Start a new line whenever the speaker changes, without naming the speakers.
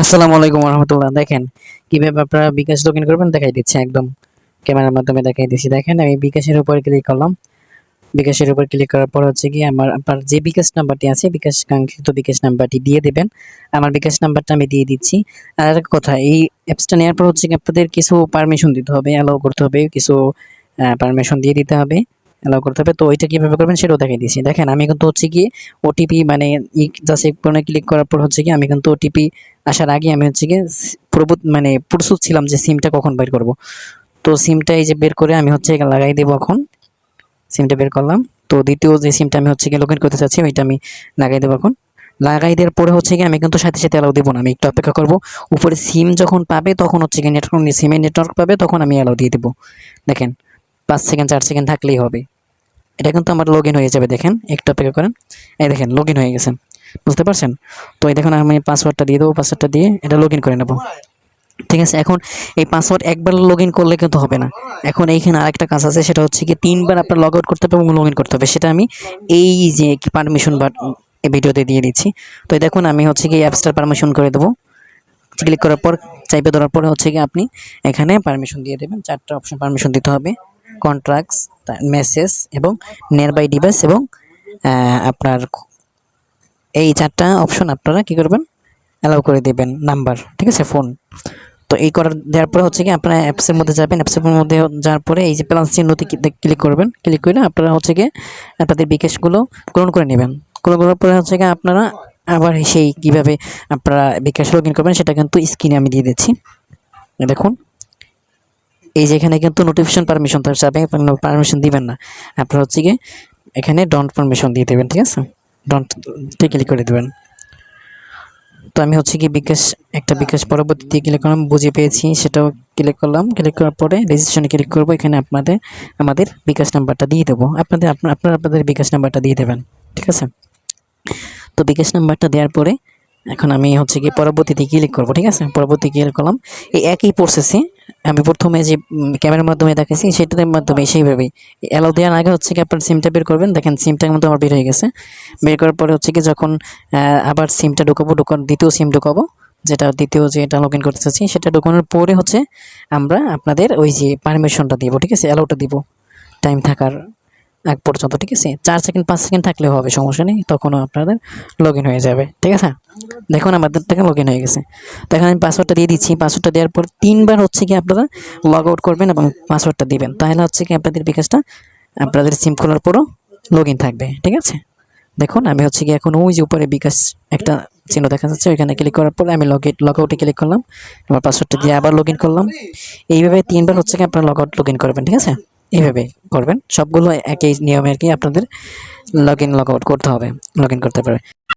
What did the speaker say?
আসসালামু আলাইকুম রহমতুল্লাহ দেখেন, কীভাবে আপনারা বিকাশ লগ ইন করবেন দেখাই দিচ্ছি একদম। ক্যামেরার মাধ্যমে দেখাই দিচ্ছি। দেখেন, আমি বিকাশের উপর ক্লিক করলাম। বিকাশের উপর ক্লিক করার পর হচ্ছে কি আমার, আপনার যে বিকাশ নাম্বারটি আছে, বিকাশ, কাঙ্ক্ষিত বিকাশ নাম্বারটি দিয়ে দেবেন। আমার বিকাশ নাম্বারটা আমি দিয়ে দিচ্ছি। আর একটা কথা, এই অ্যাপসটা নেওয়ার পর হচ্ছে কি আপনাদের কিছু পারমিশন দিতে হবে অ্যালাউ করতে হবে, কিছু পারমিশন দিয়ে দিতে হবে। অ্যালাউ করতে হবে। তো ওইটা কীভাবে করবেন সেটাও দেখিয়ে দিচ্ছি দেখেন, আমি কিন্তু হচ্ছে কি ওটিপি মানে ই জাস্ট ক্লিক করার পর হচ্ছে কি আমি কিন্তু ওটিপি আসার আগে আমি হচ্ছে কি প্রভূত মানে প্রস্তুত ছিলাম যে সিমটা কখন বের করব। তো সিমটা এই যে বের করে আমি হচ্ছে লাগাই দেবো এখন। সিমটা বের করলাম। তো দ্বিতীয় যে সিমটা আমি হচ্ছে কি লগ করতে চাচ্ছি, ওইটা আমি লাগাই দেবো এখন। লাগাই দেওয়ার পরে হচ্ছে কি আমি কিন্তু সাথে সাথে অ্যালাউ দেবো না। আমি একটু অপেক্ষা করব। উপরে সিম যখন পাবে, তখন হচ্ছে কি নেটওয়ার্ক সিমের নেটওয়ার্ক পাবে, তখন আমি অ্যালাউ দিয়ে দেবো। দেখেন, পাঁচ সেকেন্ড, চার সেকেন্ড থাকলেই হবে। এটা কিন্তু আমার লগ হয়ে যাবে, দেখেন। একটু অপেক্ষা করেন। এই দেখেন লগ হয়ে গেছে। বুঝতে পারছেন? তো এই দেখুন, আমি পাসওয়ার্ডটা দিয়ে দেবো পাসওয়ার্ডটা দিয়ে এটা লগ করে নেব। ঠিক আছে, এখন এই পাসওয়ার্ড একবার লগ করলে কিন্তু হবে না। এখন এইখানে আরেকটা কাজ আছে, সেটা হচ্ছে কি তিনবার আপনার লগ আউট করতে হবে এবং লগ করতে হবে। সেটা আমি এই যে পারমিশন বা এই ভিডিওতে দিয়ে দিচ্ছি। তো এই দেখুন, আমি হচ্ছে কি অ্যাপসটার পারমিশন করে দেবো। ক্লিক করার পর, চাইপে ধরার পরে হচ্ছে কি আপনি এখানে পারমিশন দিয়ে দেবেন। চারটা অপশন পারমিশন দিতে হবে। কন্ট্রাক্টস মেসেজ এবং নিয়ার বাই ডিভাইস এবং আপনার এই চারটা অপশন আপনারা কি করবেন? অ্যালাউ করে দেবেন নাম্বার ঠিক আছে ফোন তো এই করার, দেওয়ার পরে হচ্ছে কি আপনারা অ্যাপসের মধ্যে যাবেন অ্যাপসের মধ্যে যাওয়ার পরে এই যে প্লাস চিহ্নতে ক্লিক করবেন ক্লিক করে আপনারা হচ্ছে কি আপনাদের বিকাশগুলো গ্রহণ করে নেবেন। গ্রহণ করার পরে হচ্ছে কি আপনারা আবার সেই কীভাবে আপনারা বিকাশ লগ ইন করবেন, সেটা কিন্তু স্ক্রিনে আমি দিয়ে দিচ্ছি। দেখুন। এই যে এখানে কিন্তু নোটিফিকেশন পারমিশন তো যাবে পারমিশন দিবেন না। আপনারা হচ্ছে কি এখানে ডন্ট পারমিশন দিয়ে দেবেন, ঠিক আছে? ডন্ট ক্লিক করে দেবেন। তো আমি হচ্ছে কি বিকাশ, একটা বিকাশ পরবর্তীতে ক্লিক করলাম, বুঝে পেয়েছি, সেটাও ক্লিক করলাম। ক্লিক করার পরে রেজিস্ট্রেশনে ক্লিক করব, এখানে আপনাদের, আমাদের বিকাশ নাম্বারটা দিয়ে দেবো। আপনাদের, আপনারা আপনাদের বিকাশ নাম্বারটা দিয়ে দেবেন, ঠিক আছে? তো বিকাশ নাম্বারটা দেওয়ার পরে এখন আমি হচ্ছে কি পরবর্তীতে ক্লিক করব, ঠিক আছে? পরবর্তী ক্লিক করলাম। এই একই প্রসেসে আমি প্রথমে যে ক্যামেরার মাধ্যমে দেখাইছি, সেটার মাধ্যমে সেইভাবেই। অ্যালাউ দেওয়ার আগে হচ্ছে কি আপনার সিমটা বের করবেন। দেখেন সিমটা কিন্তু আমার বের হয়ে গেছে। বের করার পরে হচ্ছে কি যখন আবার সিমটা ঢুকাবো ঢুকান দ্বিতীয় সিম ঢুকাবো, যেটা দ্বিতীয় যেটা লগ ইন করতে চাচ্ছি, সেটা ঢুকানোর পরে হচ্ছে আমরা আপনাদের ওই যে পারমিশনটা দিব, ঠিক আছে? অ্যালাউটা দিব টাইম থাকার। আগ পর্যন্ত, ঠিক আছে? চার সেকেন্ড পাঁচ সেকেন্ড থাকলেও হবে, সমস্যা নেই, তখনও আপনাদের লগ হয়ে যাবে, ঠিক আছে? দেখুন, আমাদের থেকে লগ হয়ে গেছে। তো এখন আমি পাসওয়ার্ডটা দিয়ে দিচ্ছি। পাসওয়ার্ডটা দেওয়ার পর তিনবার হচ্ছে কি আপনারা লগ আউট করবেন এবং পাসওয়ার্ডটা দিবেন। তাহলে হচ্ছে কি আপনাদের বিকাশটা আপনাদের সিম খোলার পরও লগ থাকবে, ঠিক আছে? দেখুন, আমি হচ্ছে কি এখন ওই যে উপরে বিকাশ একটা চিহ্ন দেখা যাচ্ছে, ওইখানে ক্লিক করার পরে আমি লগ লগ আউটে ক্লিক করলাম। আমার পাসওয়ার্ডটা দিয়ে আবার লগ করলাম। এইভাবে তিনবার হচ্ছে কি আপনারা লগ আউট লগ করবেন, ঠিক আছে? এইভাবে করবেন। সবগুলো একই নিয়মে আর কি আপনাদের লগ ইন লগ আউট করতে হবে। লগ ইন করতে পারবে।